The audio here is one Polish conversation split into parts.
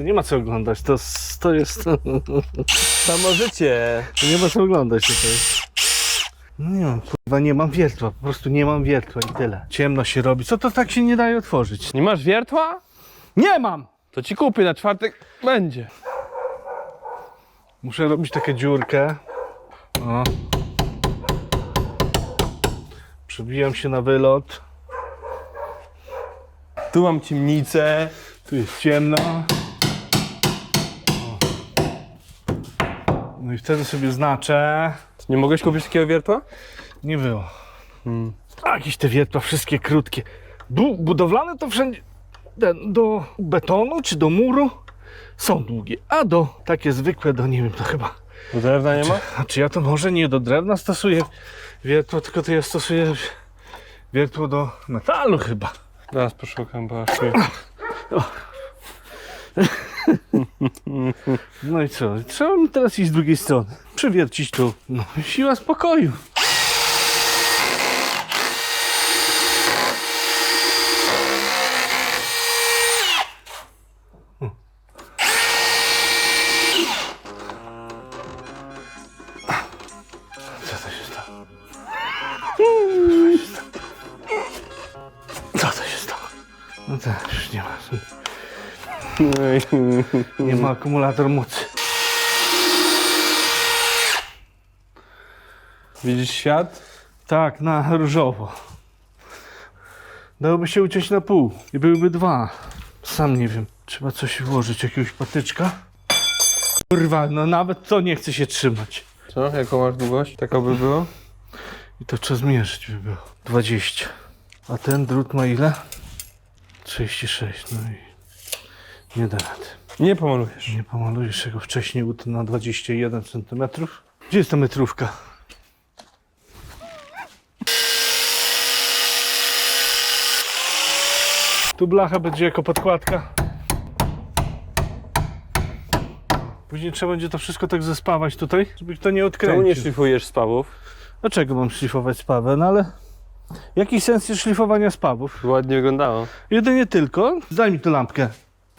To nie ma co oglądać, to, to jest... Samo życie. To nie ma co oglądać tutaj. No nie mam, kurwa, nie mam wiertła, po prostu nie mam wiertła i tyle. Ciemno się robi, co to tak się nie daje otworzyć? Nie masz wiertła? Nie mam! To ci kupię na czwartek. Będzie. Muszę robić taką dziurkę. O. Przebijam się na wylot. Tu mam ciemnicę. Tu jest ciemno. No i wtedy sobie znaczę. Nie mogłeś kupić takiego wiertła? Nie było. Hmm. A, jakieś te wiertła, wszystkie krótkie. Bu budowlane to wszędzie ten, do betonu czy do muru są długie, a do takie zwykłe, do nie wiem, to chyba. Do drewna nie ma? A czy ja to może nie do drewna stosuję wiertło, tylko to ja stosuję wiertło do metalu chyba. Zaraz poszukam, bo aż. No i co? Trzeba mi teraz iść z drugiej strony. Przywiercić tu. No, siła spokoju. Nie ma akumulator mocy. Widzisz świat? Tak, na różowo. Dałoby się uciąć na pół i byłyby dwa. Sam nie wiem. Trzeba coś włożyć, jakiegoś patyczka. Kurwa, no nawet to nie chce się trzymać. Co? Jaką masz długość? Taka by było? I to trzeba zmierzyć by było. 20. A ten drut ma ile? 36, no i nie da rady. Nie pomalujesz. Nie pomalujesz jego wcześniej ut na 21 cm. Gdzie jest ta metrówka? Tu blacha będzie jako podkładka. Później trzeba będzie to wszystko tak zespawać tutaj, żeby to nie Czemu odkręcił. nie szlifujesz spawów? Dlaczego mam szlifować spawę? No ale jaki sens jest szlifowania spawów? Ładnie wyglądało. Jedynie tylko, daj mi tu lampkę.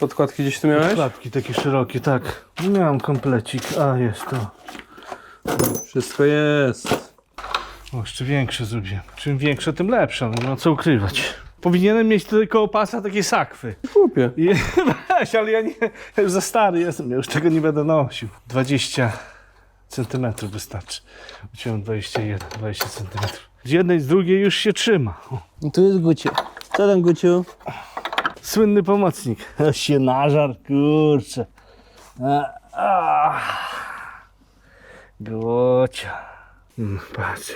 Podkładki gdzieś tu miałeś? Klatki takie szerokie, tak. Miałem komplecik, a jest to. Wszystko jest. O, jeszcze większe zrobiłem. Czym większe, tym lepsze, no nie ma co ukrywać. Powinienem mieć tutaj koło pasa takie sakwy. Kupię. I, weź, ale ja nie, ja już za stary jestem, ja już tego nie będę nosił. 20 centymetrów wystarczy. Uciąłem 21, 20 centymetrów. Z jednej, z drugiej już się trzyma. O, No tu jest Guciu. Co tam Guciu? Słynny pomocnik. się nażar, kurczę. Gocia. Mm, patrz.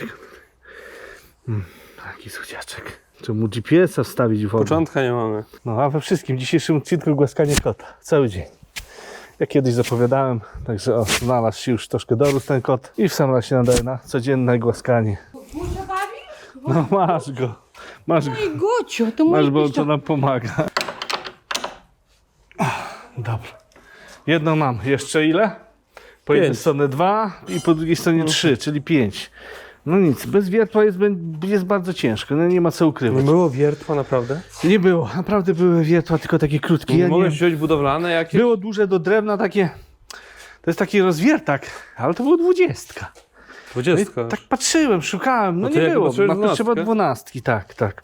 Mm, taki suciaczek. Trzeba mu GPS-a wstawić w wodę. Początka nie mamy. No a we wszystkim dzisiejszym odcinku głaskanie kota. Cały dzień. Jak kiedyś zapowiadałem, także o, znalazł się już troszkę dorósł ten kot i w sam raz się nadaje na codzienne głaskanie. Muszę bawić? No masz go, masz go, Oj, Gociu, to mój masz, bo piszczot. to nam pomaga. Dobra. Jedno mam. Jeszcze ile? Po jednej Pięć. stronie dwa i po drugiej stronie trzy, czyli pięć. No nic, bez wiertła jest, jest bardzo ciężko, no nie ma co Nie ukrywać. było wiertła naprawdę? Nie było, naprawdę były wiertła, tylko takie krótkie. Nie Ja nie, mogłeś wziąć budowlane jakieś? Było duże do drewna takie. To jest taki rozwiertak, ale to było dwudziestka. No Dwudziestka. tak patrzyłem, szukałem, no, No nie było. dwunastkę? trzeba dwunastki, tak, tak.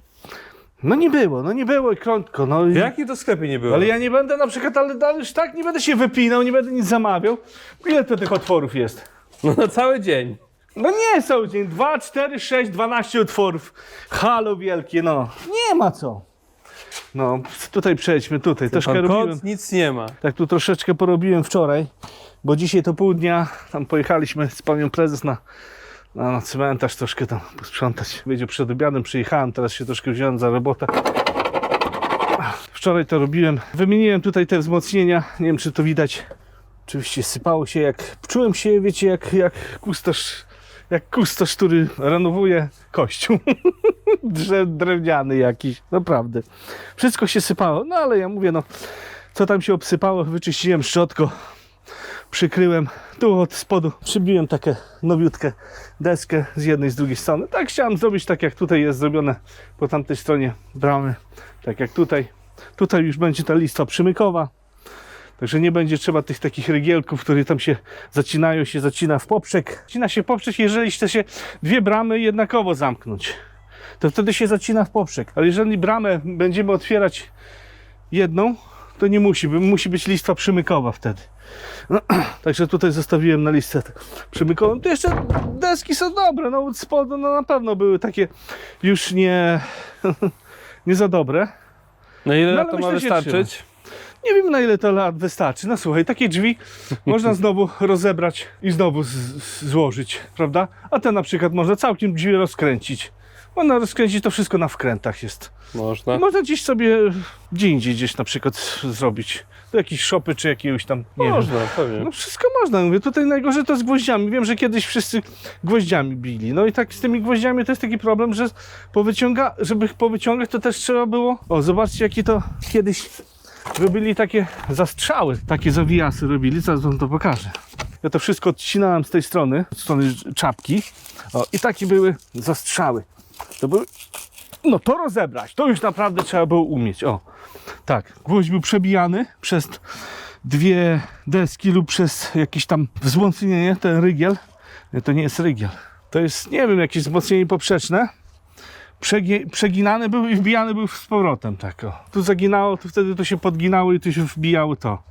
No nie było, no nie było i krótko. No, W jakim to sklepie nie było? ale ja nie będę na przykład, ale, ale już tak nie będę się wypinał, nie będę nic zamawiał. Ile to tych otworów jest? No na cały dzień. No nie cały dzień. 2, 4, 6, 12 otworów. Halo wielkie, no. Nie ma co. No, tutaj przejdźmy, tutaj. Troszkę robiłem. nic nie ma. Tak tu troszeczkę porobiłem wczoraj, bo dzisiaj to pół dnia tam pojechaliśmy z panią prezes na, na, na cmentarz troszkę tam posprzątać. Wiedział przed obiadem, przyjechałem, teraz się troszkę wziąłem za robotę. Wczoraj to robiłem. Wymieniłem tutaj te wzmocnienia. Nie wiem, czy to widać. Oczywiście sypało się jak... Czułem się, wiecie, jak, jak kustosz... Jak kustosz, który renowuje kościół. Drzew, drewniany jakiś, naprawdę. Wszystko się sypało, no ale ja mówię, no co tam się obsypało, wyczyściłem szczotką, przykryłem tu od spodu, przybiłem takie nowiutkę deskę z jednej, z drugiej strony. Tak chciałem zrobić, tak jak tutaj jest zrobione po tamtej stronie bramy, tak jak tutaj. Tutaj już będzie ta lista przymykowa, Także nie będzie trzeba tych takich rygielków, które tam się zacinają, się zacina w poprzek. Zacina się poprzek, jeżeli chce się dwie bramy jednakowo zamknąć. To wtedy się zacina w poprzek. Ale jeżeli bramę będziemy otwierać jedną, to nie musi, musi być listwa przymykowa wtedy. No, także tutaj zostawiłem na listę przymykową. Tu jeszcze deski są dobre, no od spodu no, na pewno były takie już nie, nie za dobre. Na ile No, to ma wystarczyć? Nie wiem na ile to lat wystarczy. No słuchaj, takie drzwi można znowu rozebrać i znowu złożyć, prawda? A te na przykład można całkiem drzwi rozkręcić. Można rozkręcić, to wszystko na wkrętach jest. Można. Można gdzieś sobie gdzie indziej gdzieś na przykład zrobić. Do jakiejś szopy czy jakiegoś tam, nie wiem. Można, pewnie. No wszystko można. Mówię, tutaj najgorzej to z gwoździami. Wiem, że kiedyś wszyscy gwoździami bili. No i tak z tymi gwoździami to jest taki problem, że powyciąga, żeby ich powyciągać, to też trzeba było. O, zobaczcie, jakie to kiedyś robili takie zastrzały, takie zawijasy robili. Zaraz wam to pokażę. Ja to wszystko odcinałem z tej strony, od strony czapki. O, i takie były zastrzały. To były. No to rozebrać, to już naprawdę trzeba było umieć. O, tak, gwoźdź był przebijany przez dwie deski lub przez jakieś tam wzmocnienie, ten rygiel. Nie, to nie jest rygiel. To jest, nie wiem, jakieś wzmocnienie poprzeczne. Przegie, przeginane był i wbijany był z powrotem, tak o. Tu zaginało, tu wtedy to się podginało i tu się wbijało to.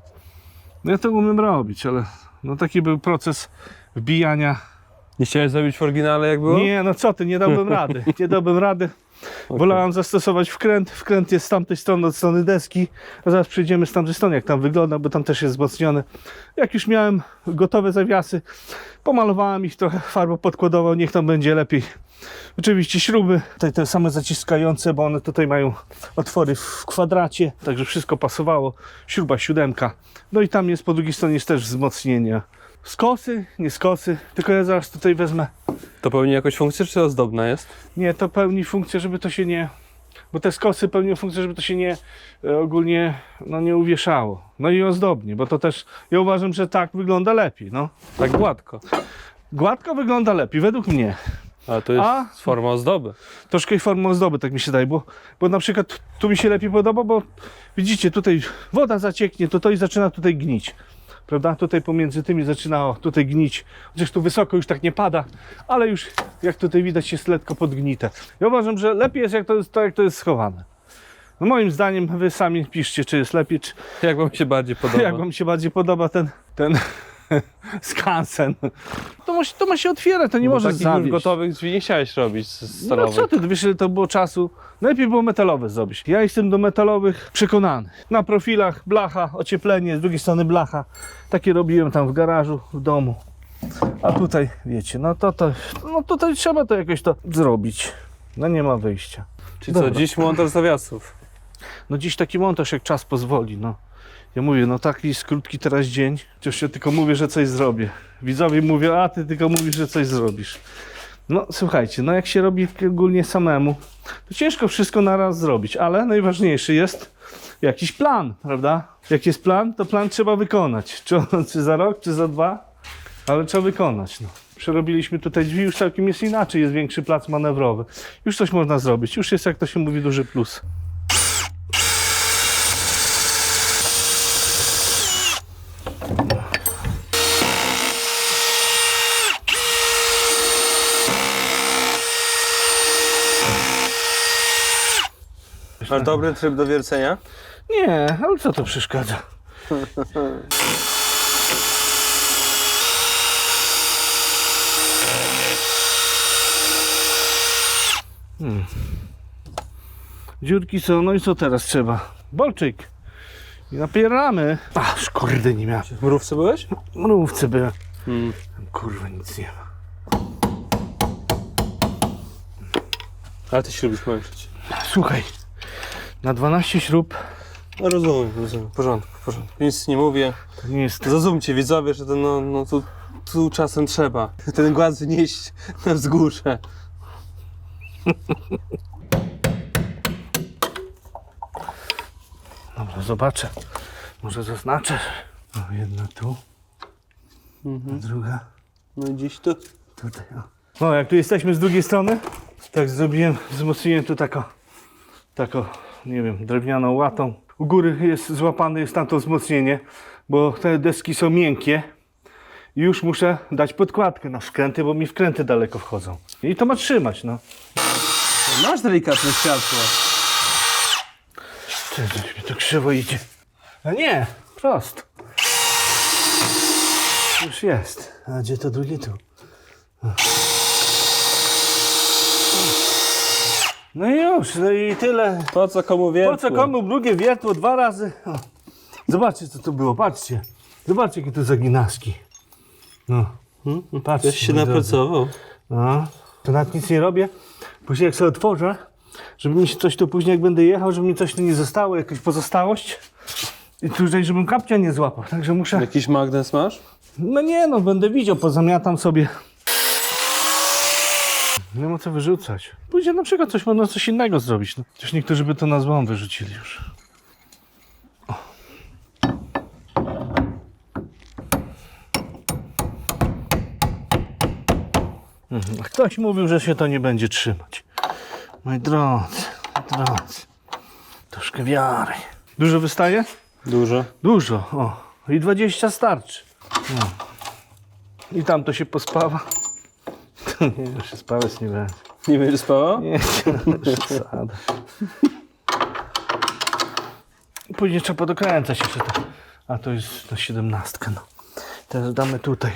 No ja to umiem robić, ale no taki był proces wbijania. Nie chciałeś zrobić w oryginale jak było? Nie, no co ty, nie dałbym rady. Nie dałbym rady. Wolałem zastosować wkręt. Wkręt jest z tamtej strony, od strony deski. A zaraz przejdziemy z tamtej strony, jak tam wygląda, bo tam też jest wzmocniony. Jak już miałem gotowe zawiasy, pomalowałem ich trochę farbą podkładową, niech tam będzie lepiej. Oczywiście śruby, tutaj te same zaciskające, bo one tutaj mają otwory w kwadracie, także wszystko pasowało. Śruba siódemka. No i tam jest po drugiej stronie jest też wzmocnienie. Skosy, nie skosy, tylko ja zaraz tutaj wezmę To pełni jakąś funkcję, czy ozdobna jest? nie, to pełni funkcję, żeby to się nie. Bo te skosy pełnią funkcję, żeby to się nie e, ogólnie no, nie uwieszało. No i ozdobnie, bo to też ja uważam, że tak wygląda lepiej. No. Tak gładko. Gładko wygląda lepiej, według mnie. Ale to jest A? forma ozdoby. Troszkę formą ozdoby, tak mi się daje, bo, bo na przykład tu mi się lepiej podoba, bo widzicie, tutaj woda zacieknie, to to i zaczyna tutaj gnić. Prawda? Tutaj pomiędzy tymi zaczyna o, tutaj gnić. Chociaż tu wysoko już tak nie pada, ale już jak tutaj widać jest lekko podgnite. Ja uważam, że lepiej jest jak to jest, tak, jak to jest schowane. No moim zdaniem wy sami piszcie, czy jest lepiej, czy Jak wam się bardziej podoba? jak wam się bardziej podoba ten, ten skansen. To ma, się- to ma się otwierać, to nie Bo może takich już zawieść. gotowych drzwi nie chciałeś robić z No stalowych. co ty, wiesz, ile to było czasu? Najlepiej było metalowe zrobić. Ja jestem do metalowych przekonany. Na profilach blacha, ocieplenie, z drugiej strony blacha. Takie robiłem tam w garażu, w domu. A tutaj, wiecie, no to, to no tutaj trzeba to jakoś to zrobić. No nie ma wyjścia. Czyli Dobra. co, dziś montaż zawiasów. No dziś taki montaż, jak czas pozwoli, no. Ja mówię, no taki jest krótki teraz dzień, chociaż ja tylko mówię, że coś zrobię. Widzowie mówią, a ty tylko mówisz, że coś zrobisz. No słuchajcie, no jak się robi ogólnie samemu, to ciężko wszystko naraz zrobić, ale najważniejszy jest jakiś plan, prawda? Jak jest plan, to plan trzeba wykonać. Czy, czy za rok, czy za dwa, ale trzeba wykonać. No. Przerobiliśmy tutaj drzwi, już całkiem jest inaczej, jest większy plac manewrowy. Już coś można zrobić, już jest, jak to się mówi, duży plus. Masz dobry tryb do wiercenia? Nie, ale co to przeszkadza? Hmm. Dziurki są, no i co teraz trzeba? Bolczyk. I napieramy. Aż kurde nie miałem. W mrówce byłeś? Mrówce były. Hmm. Kurwa nic nie ma. Ale ty się lubisz męczyć. Słuchaj, na 12 śrub No rozumiem, rozumiem. W porządku, w porządku. Nic nie mówię. to nie jest Zrozumcie widzowie, że to no, no tu, tu czasem trzeba ten głaz wnieść na wzgórze. Dobra, zobaczę. Może zaznaczę. O, jedna tu, a druga No i dziś tu. tutaj. O. No, jak tu jesteśmy z drugiej strony, tak zrobiłem, wzmocniłem tu tako, tako, nie wiem, drewnianą łatą. U góry jest złapane jest tamto wzmocnienie, bo te deski są miękkie. I już muszę dać podkładkę na wkręty, bo mi wkręty daleko wchodzą. I to ma trzymać, no. Masz delikatne światło. Ty, coś mi to krzywo idzie. A nie, prosto. Już jest. A gdzie to drugie tu? No i już, no i tyle. Po co komu wiertło? Po co komu drugie wiertło dwa razy? O. Zobaczcie co to było, patrzcie. Zobaczcie jakie tu zaginaski. No, Hmm? patrzcie. Ktoś się napracował. No, to nawet nic nie robię. Później jak sobie otworzę, żeby mi się coś tu później jak będę jechał, żeby mi coś tu nie zostało, jakaś pozostałość. I tutaj, żebym kapcia nie złapał. Także muszę. Jakiś magnes masz? No nie no, będę widział, pozamiatam sobie. Nie ma co wyrzucać. Później na przykład coś można coś innego zrobić. No. Chociaż niektórzy by to na złom wyrzucili już. O. Mhm. Ktoś mówił, że się to nie będzie trzymać. Moi drodzy, moi drodzy. Troszkę wiary. Dużo wystaje? Dużo. Dużo, o. I 20 starczy. No. I tam to się pospawa. Nie, już się spawać nie będzie. Nie będziesz spała? Nie, nie, przesada. Później trzeba podokręcać jeszcze to. A to jest na 17, no. Teraz damy tutaj.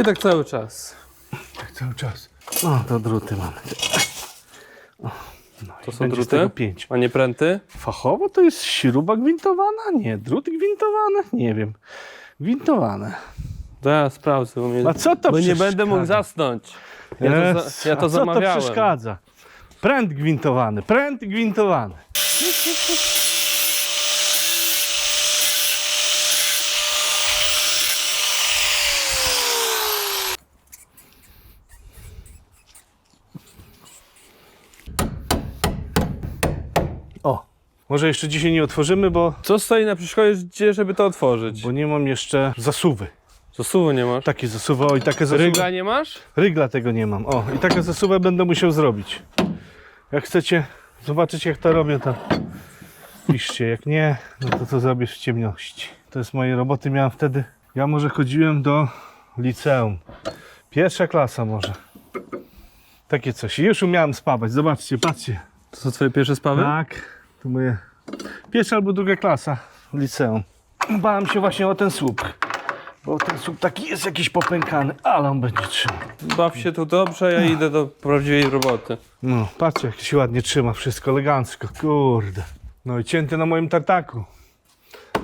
I tak cały czas. Tak cały czas. No, to druty mamy. O, no, To i są będzie z druty? tego pięć. A nie pręty? Fachowo to jest śruba gwintowana? Nie. Drut gwintowany? Nie wiem. Gwintowane. Ja sprawdzę, bo, mnie, A co to bo nie przeszkadza? będę mógł zasnąć. Ja to, za, ja to A co zamawiałem. to przeszkadza? Pręt gwintowany, pręt gwintowany. O, może jeszcze dzisiaj nie otworzymy, bo, Co stoi na przeszkodzie, żeby to otworzyć? bo nie mam jeszcze zasuwy. Zasuwu nie masz? Takie zasuwy, o i takie zasuwy. Rygla nie masz? Rygla tego nie mam. O, i taką zasuwę będę musiał zrobić. Jak chcecie zobaczyć, jak to robię, to piszcie. Jak nie, no to to zrobię w ciemności. To jest moje roboty. Miałem wtedy. Ja może chodziłem do liceum. Pierwsza klasa może. Takie coś. I już umiałem spawać. Zobaczcie, patrzcie. To są twoje pierwsze spawy? Tak, to moje pierwsza albo druga klasa w liceum. Bałem się właśnie o ten słup. Bo ten słup taki jest jakiś popękany, ale on będzie trzymał. Baw się tu dobrze, ja idę do prawdziwej roboty. No, patrzcie, jak się ładnie trzyma, wszystko elegancko, kurde. No i cięty na moim tartaku.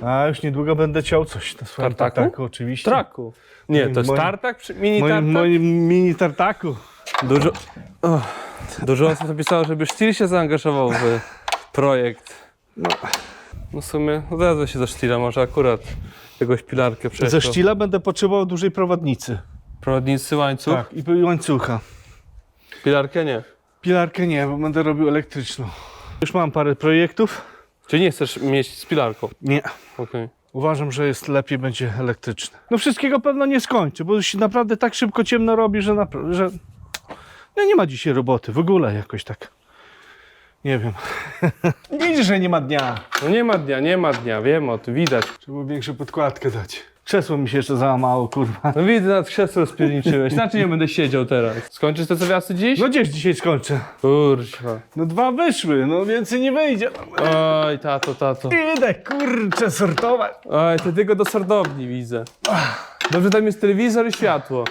A już niedługo będę ciął coś na swoim Tartaku? tartaku, oczywiście. Traku. Nie, to jest Moim- tartak? przy- Mini Moim, tartak? moim mini tartaku. Dużo, oh, dużo osób napisało, żeby Steel się zaangażował w projekt. No. No w sumie odezwę się za Steela, może akurat jakąś pilarkę przeszło. Ze sztila będę potrzebował dużej prowadnicy. Prowadnicy łańcuch? Tak, i i łańcucha. Pilarkę nie. Pilarkę nie, bo będę robił elektryczną. Już mam parę projektów. Czy nie chcesz mieć z pilarką? Nie. Okej. Uważam, że jest lepiej będzie elektryczne. No wszystkiego pewno nie skończę, bo już się naprawdę tak szybko ciemno robi, że, napra- że... No nie ma dzisiaj roboty, w ogóle jakoś tak. Nie wiem. Widzisz, że nie ma dnia. No nie ma dnia, nie ma dnia, wiem o tym, widać. Trzeba większą podkładkę dać. Krzesło mi się jeszcze załamało, kurwa. No widzę, nad krzesło spierniczyłeś. Znaczy nie będę siedział teraz. Skończysz te zawiasy dziś? No gdzieś dzisiaj skończę. Kurczę. No dwa wyszły, no więcej nie wyjdzie. Oj, tato, tato. Idę, kurczę, sortować. Oj, to tylko do sordowni widzę. Dobrze, tam jest telewizor i światło.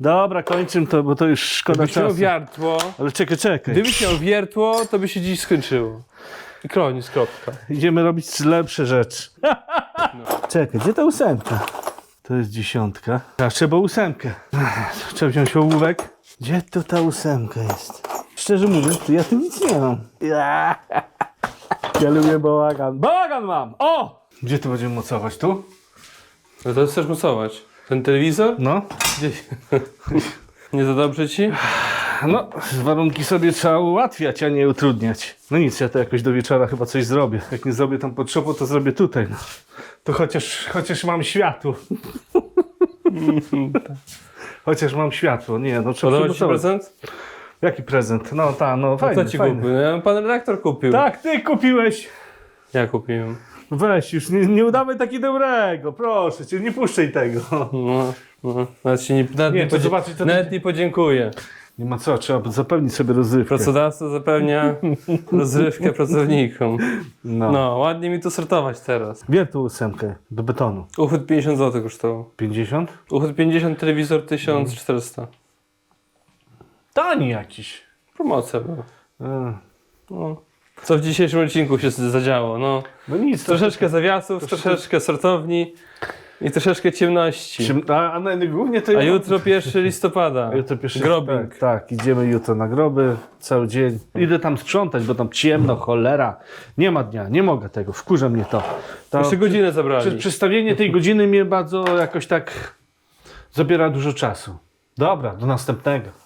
Dobra, kończę to, bo to już szkoda Gdybyś miał czasu. wiertło, Ale czekaj, czekaj. gdybyś miał wiertło, to by się dziś skończyło. I koniec, kropka. Idziemy robić lepsze rzeczy. Czekaj, gdzie ta ósemka? To jest dziesiątka. A trzeba ósemkę. Ech, Trzeba wziąć ołówek. Gdzie tu ta ósemka jest? Szczerze mówiąc, to ja tu nic nie mam. Ja, ja lubię bałagan. Bałagan mam! O! Gdzie tu będziemy mocować? Tu? No to chcesz mocować. Ten telewizor? No. Gdzie? Nie za dobrze ci? No, warunki sobie trzeba ułatwiać, a nie utrudniać. No nic, ja to jakoś do wieczora chyba coś zrobię. Jak nie zrobię tam pod szopą, to zrobię tutaj. No. To chociaż, chociaż mam światło. chociaż mam światło. Nie, no trzeba Podoba ci przygotować. prezent? Jaki prezent? No ta, no fajny, Kto ci fajny. kupił? Ja, pan redaktor kupił. Tak, ty kupiłeś. Ja kupiłem. Weź już, nie, nie udawaj taki dobrego, proszę cię, nie puszczaj tego. No, no. Nawet, się nie, nawet, Nie, nie, to podzie- zobaczyć, ty- nawet nie podziękuję. Nie ma co, trzeba zapewnić sobie rozrywkę. Pracodawca zapewnia rozrywkę pracownikom. No. No, ładnie mi tu sortować teraz. Bierz tu ósemkę do betonu. Uchwyt 50 zł kosztował. 50? Uchwyt 50, telewizor 1400. Tani jakiś. Promocja była. E, No. Co w dzisiejszym odcinku się zadziało? No, No nic, to troszeczkę zawiasów, troszeczkę sortowni i troszeczkę ciemności. Czym- A, a na, głównie to A jutro 1 listopada. Jutro pierwszy Grobing. Tak, tak, idziemy jutro na groby, cały dzień. Idę tam sprzątać, bo tam ciemno, cholera. Nie ma dnia, nie mogę tego, wkurza mnie to. to Jeszcze godzinę zabrali. przy, przestawienie tej godziny mnie bardzo jakoś tak zabiera dużo czasu. Dobra, do następnego.